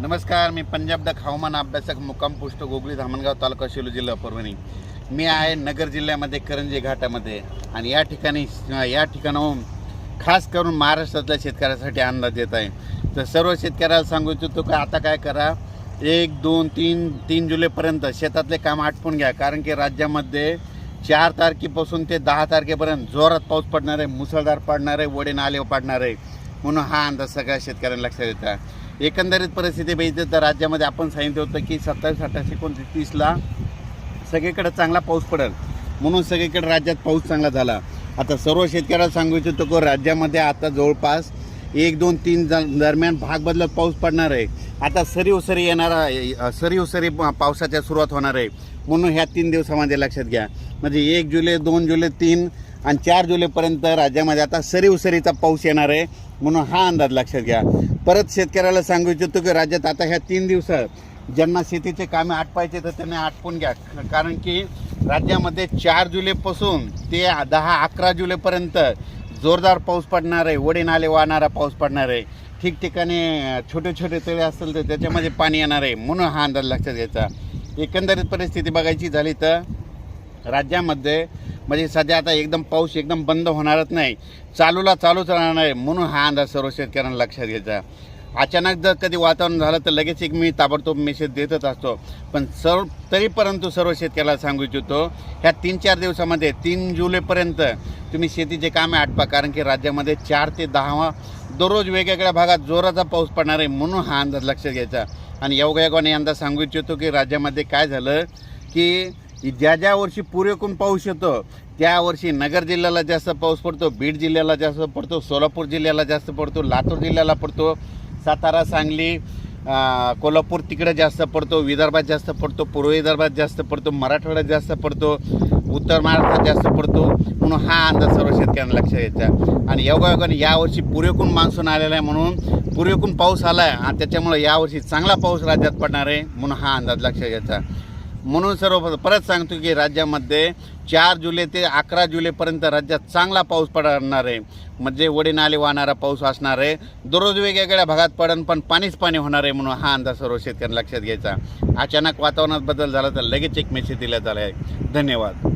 नमस्कार मी पंजाब डक हवामान अभ्यासक मुक्काम पोस्ट गोगली धामणगाव तालुका शेलू जिल्हा परभणी. मी आहे नगर जिल्ह्यामध्ये करंजी घाटामध्ये आणि या ठिकाणी या ठिकाणाहून खास करून महाराष्ट्रातल्या शेतकऱ्यासाठी अंदाज देत आहे. तर सर्व शेतकऱ्याला सांगू इच्छितो का आता काय करा एक दोन तीन तीन जुलैपर्यंत शेतातले काम आटपून घ्या. कारण की राज्यामध्ये चार तारखेपासून ते दहा तारखेपर्यंत जोरात पाऊस पडणार आहे मुसळधार पडणार आहे वडे नाले पाडणार आहे. म्हणून हा अंदाज सगळ्या शेतकऱ्यांना लक्षात येतात एकंदरीत परिस्थिती बघितली तर राज्यामध्ये आपण सांगितलं होतं की सत्तावीस अठ्ठावीस एकोणतीस तीसला सगळीकडे चांगला पाऊस पडेल. म्हणून सगळीकडे राज्यात पाऊस चांगला झाला. आता सर्व शेतकऱ्याला सांगू इच्छितो की राज्यामध्ये आता जवळपास एक दोन तीन दरम्यान भाग बदलत पाऊस पडणार आहे. आता सरी उसरी येणारा सरी उसरी पावसाच्या सुरुवात होणार आहे. म्हणून ह्या तीन दिवसामध्ये लक्षात घ्या. म्हणजे एक जुलै दोन जुलै तीन आणि चार जुलैपर्यंत राज्यामध्ये आता सरी उसरीचा पाऊस येणार आहे म्हणून हा अंदाज लक्षात घ्या. परत शेतकऱ्याला सांगू इच्छितो की राज्यात आता ह्या तीन दिवसात ज्यांना शेतीचे कामे आटपायचे तर त्यांनी आटपून घ्या. कारण की राज्यामध्ये चार जुलैपासून ते दहा अकरा जुलैपर्यंत जोरदार पाऊस पडणार आहे वडे नाले वाहणारा पाऊस पडणार आहे. ठिकठिकाणी छोटे छोटे तळे असतील तर त्याच्यामध्ये पाणी येणार आहे म्हणून हा अंदाज लक्षात घ्यायचा. एकंदरीत परिस्थिती बघायची झाली तर राज्यामध्ये म्हणजे सध्या आता एकदम पाऊस एकदम बंद होणारच नाही. चालूला चालूच राहणार आहे म्हणून हा अंदाज सर्व शेतकऱ्यांना लक्षात घ्यायचा अचानक जर कधी वातावरण झालं तर लगेच एक मी ताबडतोब मेसेज देतच असतो. पण सर्व तरी परंतु सर्व शेतकऱ्याला सांगू इच्छितो ह्या तीन चार दिवसामध्ये तीन जुलैपर्यंत तुम्ही शेतीचे कामे आटपा कारण की राज्यामध्ये चार ते दहा दररोज वेगवेगळ्या भागात जोराचा पाऊस पडणार आहे म्हणून हा अंदाज लक्षात घ्यायचा आणि योगायोगाने अंदाज सांगू इच्छितो की राज्यामध्ये काय झालं की की ज्या ज्या वर्षी पुरेकून पाऊस येतो त्या वर्षी नगर जिल्ह्याला जास्त पाऊस पडतो बीड जिल्ह्याला जास्त पडतो सोलापूर जिल्ह्याला जास्त पडतो लातूर जिल्ह्याला पडतो सातारा सांगली कोल्हापूर तिकडे जास्त पडतो विदर्भात जास्त पडतो पूर्व विदर्भात जास्त पडतो मराठवाड्यात जास्त पडतो उत्तर महाराष्ट्रात जास्त पडतो. म्हणून हा अंदाज सर्व शेतकऱ्यांना लक्षात घ्यायचा आणि योगायोगाने यावर्षी पुरेकून मान्सून आलेला आहे म्हणून पुरेकून पाऊस आला आहे आणि त्याच्यामुळे यावर्षी चांगला पाऊस राज्यात पडणार आहे म्हणून हा अंदाज लक्षात घ्यायचा म्हणून सर्व परत सांगतो की राज्यामध्ये चार जुलै ते अकरा जुलैपर्यंत राज्यात चांगला पाऊस पडणार आहे. म्हणजे वडीनाले वाहणारा पाऊस असणार आहे. दररोज वेगवेगळ्या भागात पडन पण पाणीच पाणी होणार आहे म्हणून हा अंदाज सर्व शेतकऱ्यांना लक्षात घ्यायचा. अचानक वातावरणात बदल झाला तर लगेच एक मेसेज दिला झाला आहे धन्यवाद.